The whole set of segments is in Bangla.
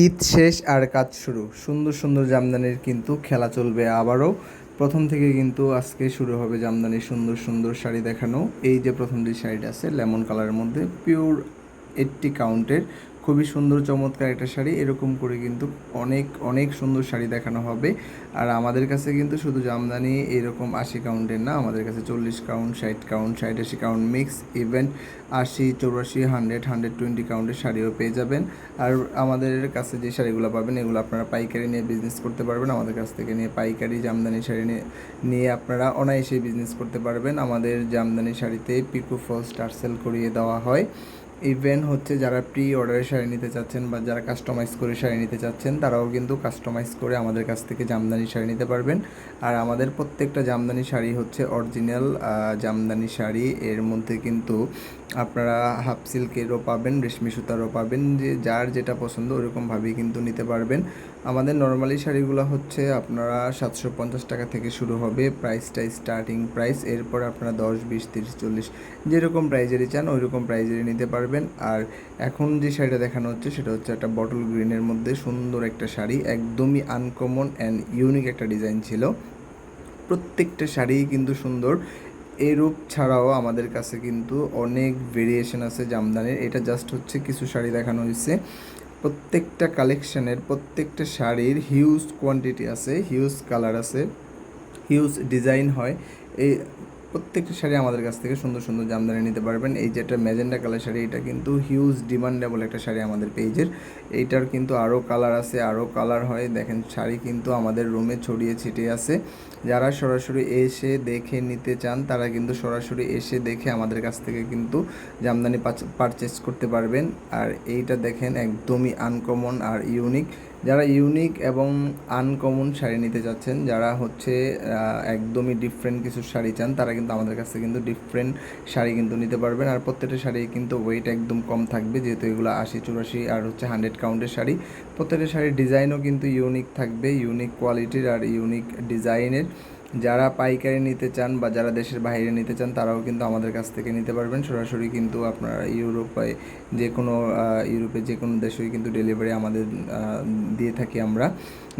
ঈদ শেষ আর কাজ শুরু। সুন্দর সুন্দর জামদানির কিন্তু খেলা চলবে আবারও। প্রথম থেকে কিন্তু আজকে শুরু হবে জামদানি সুন্দর সুন্দর শাড়ি দেখানো। এই যে প্রথম যে শাড়িটা আছে লেমন কালারের মধ্যে পিওর এইটটি কাউন্টের খুবই সুন্দর, চমৎকার একটা শাড়ি। এরকম করে কিন্তু অনেক অনেক সুন্দর শাড়ি দেখানো হবে। আর আমাদের কাছে কিন্তু শুধু জামদানি এরকম আশি কাউন্টের না, আমাদের কাছে চল্লিশ কাউন্ট, ষাট কাউন্ট, ষাট আশি কাউন্ট মিক্স ইভেন্ট আশি, চৌরাশি হান্ড্রেড হান্ড্রেড টোয়েন্টি কাউন্টের শাড়িও পেয়ে যাবেন। আর আমাদের কাছে যে শাড়িগুলো পাবেন, এগুলো আপনারা পাইকারি নিয়ে বিজনেস করতে পারবেন। আমাদের কাছ থেকে নিয়ে পাইকারি জামদানি শাড়ি নিয়ে নিয়ে আপনারা অনায়াসে বিজনেস করতে পারবেন। আমাদের জামদানি শাড়িতে পিকো ফলস টার্সেল করিয়ে দেওয়া হয়। ইভেন হচ্ছে যারা প্রি অর্ডারে শাড়ি নিতে চাচ্ছেন বা যারা কাস্টমাইজ করে শাড়ি নিতে চাচ্ছেন, তারাও কিন্তু কাস্টমাইজ করে আমাদের কাছ থেকে জামদানি শাড়ি নিতে পারবেন। আর আমাদের প্রত্যেকটা জামদানি শাড়ি হচ্ছে অরিজিনাল জামদানি শাড়ি। এর মধ্যে কিন্তু আপনারা হাফ সিল্কেরও পাবেন, রেশমি সুতারও পাবেন, যে যার যেটা পছন্দ ওরকমভাবেই কিন্তু নিতে পারবেন। আমাদের নর্মালি শাড়িগুলো হচ্ছে আপনারা সাতশো পঞ্চাশ টাকা থেকে শুরু হবে প্রাইসটা স্টার্টিং প্রাইস এরপর আপনারা দশ, বিশ, তিরিশ, চল্লিশ যেরকম প্রাইজেরই চান ওই রকম প্রাইজেরই নিতে পারবেন। আর এখন যে শাড়িটা দেখানো হচ্ছে, সেটা হচ্ছে একটা বটল গ্রিনের মধ্যে সুন্দর একটা শাড়ি, একদমই আনকমন অ্যান্ড ইউনিক একটা ডিজাইন ছিল। প্রত্যেকটা শাড়িই কিন্তু সুন্দর। এরূপ ছাড়াও আমাদের কাছে কিন্তু অনেক ভেরিয়েশন আছে জামদানির। এটা জাস্ট হচ্ছে কিছু শাড়ি দেখানো হয়েছে। প্রত্যেকটা কালেকশানের প্রত্যেকটা শাড়ির হিউজ কোয়ান্টিটি আছে হিউজ কালার আছে হিউজ ডিজাইন হয়। এই প্রত্যেকটা শাড়ি আমাদের কাছ থেকে সুন্দর সুন্দর জামদানি নিতে পারবেন। এই যেটা ম্যাজেন্ডা কালার শাড়ি, এটা কিন্তু হিউজ ডিমান্ডেবল একটা শাড়ি আমাদের পেজের এইটার কিন্তু আরও কালার আছে আরও কালার হয়। দেখেন, শাড়ি কিন্তু আমাদের রুমে ছড়িয়ে ছিটিয়ে আছে। যারা সরাসরি এসে দেখে নিতে চান, তারা কিন্তু সরাসরি এসে দেখে আমাদের কাছ থেকে কিন্তু জামদানি পারচেস করতে পারবেন। আর এইটা দেখেন, একদমই আনকমন আর ইউনিক যারা ইউনিক এবং আনকমন শাড়ি নিতে চাচ্ছেন, যারা হচ্ছে একদমই ডিফারেন্ট কিছু শাড়ি চান, তারা কিন্তু আমাদের কাছে কিন্তু ডিফারেন্ট শাড়ি কিন্তু নিতে পারবেন। আর প্রত্যেকটা শাড়ি কিন্তু ওয়েট একদম কম থাকবে, যেহেতু এগুলো আশি, চুরাশি আর হচ্ছে হান্ড্রেড কাউন্টের শাড়ি। প্রত্যেকটা শাড়ির ডিজাইনও কিন্তু ইউনিক থাকবে ইউনিক কোয়ালিটির আর ইউনিক ডিজাইনের যারা পাইকারি নিতে চান বা যারা দেশের বাইরে নিতে চান, তারাও কিন্তু আমাদের কাছ থেকে নিতে পারবেন। সরাসরি কিন্তু আপনারা ইউরোপে যে কোনো ইউরোপে যে কোনো দেশেই কিন্তু ডেলিভারি আমাদের দিয়ে থাকি আমরা।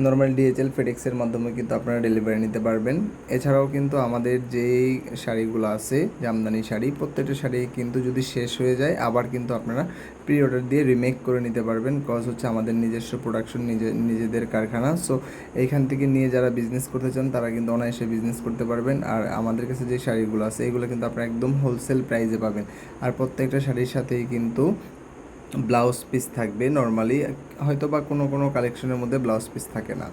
নর্মাল ডিএচএল ফেডেক্সের মাধ্যমে কিন্তু আপনারা ডেলিভারি নিতে পারবেন। এছাড়াও কিন্তু আমাদের যেই শাড়িগুলো আছে, জামদানি শাড়ি, প্রত্যেকটা শাড়ি কিন্তু যদি শেষ হয়ে যায়, আবার কিন্তু আপনারা প্রি অর্ডার দিয়ে রিমেক করে নিতে পারবেন। কজ হচ্ছে আমাদের নিজস্ব প্রোডাকশন নিজে, নিজেদের কারখানা। সো এইখান থেকে নিয়ে যারা বিজনেস করতে চান, তারা কিন্তু অনায়াসে বিজনেস করতে পারবেন। আর আমাদের কাছে যে শাড়িগুলো আছে, এগুলো কিন্তু আপনারা একদম হোলসেল প্রাইসে পাবেন। আর প্রত্যেকটা শাড়ির সাথেই কিন্তু ব্লাউজ পিস থাকবে নর্মালি হয়তো বা কোনো কোনো কালেকশনের মধ্যে ব্লাউজ পিস থাকে না।